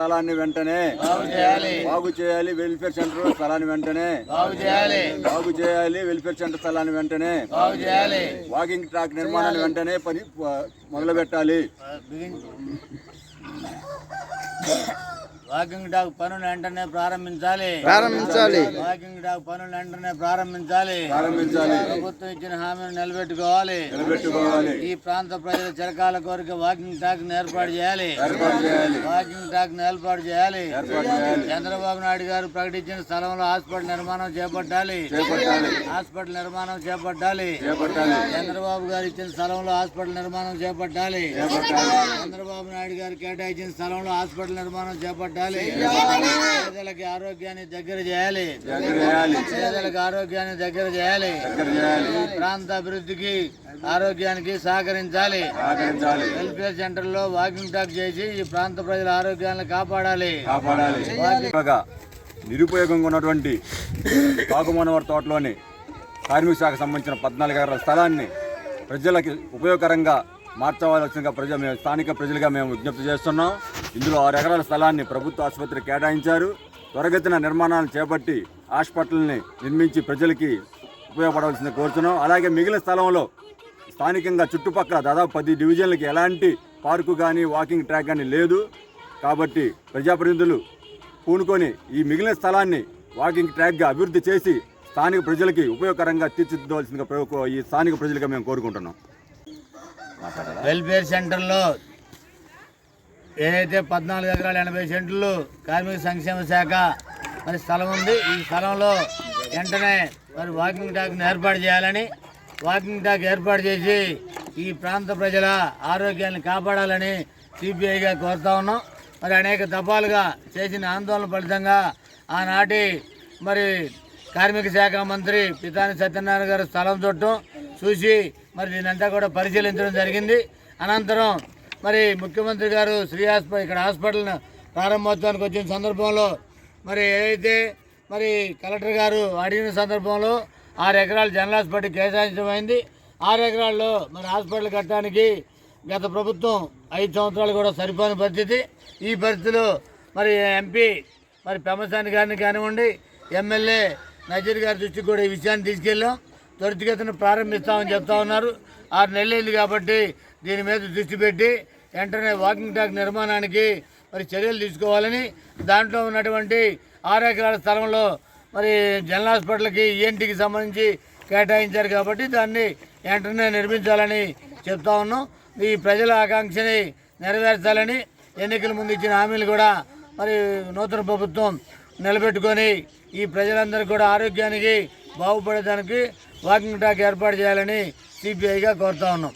స్థలాన్ని వెంటనే బాగు చేయాలి. బాగు చేయాలి వెల్ఫేర్ సెంటర్ స్థలాన్ని వెంటనే బాగు చేయాలి. బాగు చేయాలి వెల్ఫేర్ సెంటర్ స్థలాన్ని వెంటనే బాగు చేయాలి. వాకింగ్ ట్రాక్ నిర్మాణాన్ని వెంటనే పని మొదలు పెట్టాలి వాకింగ్ డాగ్ పనులు వెంటనే ప్రారంభించాలి. ప్రారంభించాలి. వాకింగ్ డాగ్ పనులు వెంటనే ప్రారంభించాలి. ప్రారంభించాలి. ప్రభుత్వం ఇచ్చిన హామీని నిలబెట్టుకోవాలి. నిలబెట్టుకోవాలి. ఈ ప్రాంత ప్రజల చిరకాల కోరిక వాకింగ్ ట్రాక్ ఏర్పాటు చేయాలి. ఏర్పాటు చేయాలి. వాకింగ్ ట్రాక్ ఏర్పాటు చేయాలి. ఏర్పాటు చేయాలి. చంద్రబాబు నాయుడు గారు ప్రకటించిన స్థలంలో హాస్పిటల్ నిర్మాణం చేపట్టాలి. చేపట్టాలి. హాస్పిటల్ నిర్మాణం చేపట్టాలి. చేపట్టాలి. చంద్రబాబు గారు ఇచ్చిన స్థలంలో హాస్పిటల్ నిర్మాణం చేపట్టాలి. చేపట్టాలి. చంద్రబాబు నాయుడు గారు కేటాయించిన స్థలంలో హాస్పిటల్ నిర్మాణం చేపట్టాలి. పేదలకి ఆరోగ్యాన్ని దగ్గర చేయాలి. పేదలకు ఆరోగ్యాన్ని దగ్గర చేయాలి. ఈ ప్రాంత అభివృద్ధికి ఆరోగ్యానికి సహకరించాలి. వెల్ఫేర్ సెంటర్లో వాకింగ్ టాక్ చేసి ఈ ప్రాంత ప్రజల ఆరోగ్యాన్ని కాపాడాలి. నిరుపయోగంగా ఉన్నటువంటి కాకుమనవర్ తోటలోని కార్మిక శాఖకు సంబంధించిన పద్నాలుగు ఎకరాల స్థలాన్ని ప్రజలకి ఉపయోగకరంగా మార్చవలసిందిగా ప్రజ మేము స్థానిక ప్రజలుగా మేము విజ్ఞప్తి చేస్తున్నాం. ఇందులో ఆరు ఎకరాల స్థలాన్ని ప్రభుత్వ ఆసుపత్రి కేటాయించారు. త్వరగతిన నిర్మాణాలు చేపట్టి హాస్పిటల్ని నిర్మించి ప్రజలకి ఉపయోగపడవలసింది కోరుతున్నాం. అలాగే మిగిలిన స్థలంలో స్థానికంగా చుట్టుపక్కల దాదాపు పది డివిజన్లకి ఎలాంటి పార్కు కానీ వాకింగ్ ట్రాక్ కానీ లేదు. కాబట్టి ప్రజాప్రతినిధులు పూనుకొని ఈ మిగిలిన స్థలాన్ని వాకింగ్ ట్రాక్గా అభివృద్ధి చేసి స్థానిక ప్రజలకి ఉపయోగకరంగా తీర్చిదిద్దవలసిన ఈ స్థానిక ప్రజలుగా మేము కోరుకుంటున్నాం. వెల్ఫేర్ సెంటర్లో ఏదైతే పద్నాలుగు ఎకరాల ఎనభై సెంట్లు కార్మిక సంక్షేమ శాఖ మరి స్థలం ఉంది ఈ స్థలంలో వెంటనే మరి వాకింగ్ టాక్ని ఏర్పాటు చేయాలని వాకింగ్ టాక్ ఏర్పాటు చేసి ఈ ప్రాంత ప్రజల ఆరోగ్యాన్ని కాపాడాలని సిపిఐగా కోరుతా ఉన్నాం. మరి అనేక దఫాలుగా చేసిన ఆందోళన ఫలితంగా ఆనాటి మరి కార్మిక శాఖ మంత్రి పితాని సత్యనారాయణ గారు స్థలం చుట్టం చూసి మరి దీనంతా కూడా పరిశీలించడం జరిగింది. అనంతరం మరి ముఖ్యమంత్రి గారు శ్రీ హాస్పిటల్ ఇక్కడ హాస్పిటల్ ప్రారంభోత్సవానికి వచ్చిన సందర్భంలో మరి ఏదైతే మరి కలెక్టర్ గారు అడిగిన సందర్భంలో ఆరు ఎకరాలు జనరల్ హాస్పిటల్ కేటాయించమైంది ఆరు ఎకరాల్లో మరి హాస్పిటల్ కట్టడానికి గత ప్రభుత్వం ఐదు సంవత్సరాలు కూడా సరిపోని పరిస్థితి. ఈ పరిస్థితిలో మరి ఎంపీ మరి పెమ్మసాని గారిని కానివ్వండి ఎమ్మెల్యే నజీర్ గారి దృష్టికి కూడా ఈ విషయాన్ని తీసుకెళ్ళాం. త్వరితగతిన ప్రారంభిస్తామని చెప్తా ఉన్నారు. ఆరు నెలలైంది కాబట్టి దీని మీద దృష్టి పెట్టి వెంటనే వాకింగ్ ట్రాక్ నిర్మాణానికి మరి చర్యలు తీసుకోవాలని దాంట్లో ఉన్నటువంటి ఆరు ఎకరాల స్థలంలో మరి జనరల్ హాస్పిటల్కి ఈఎన్టీకి సంబంధించి కేటాయించారు కాబట్టి దాన్ని వెంటనే నిర్మించాలని చెప్తా ఉన్నాం. ఈ ప్రజల ఆకాంక్షని నెరవేర్చాలని ఎన్నికల ముందు ఇచ్చిన హామీలు కూడా మరి నూతన ప్రభుత్వం నిలబెట్టుకొని ఈ ప్రజలందరూ కూడా ఆరోగ్యానికి బాగుపడేదానికి వాకింగ్ ట్రాక్ ఏర్పాటు చేయాలని సిపిఐగా కోరుతా ఉన్నాం.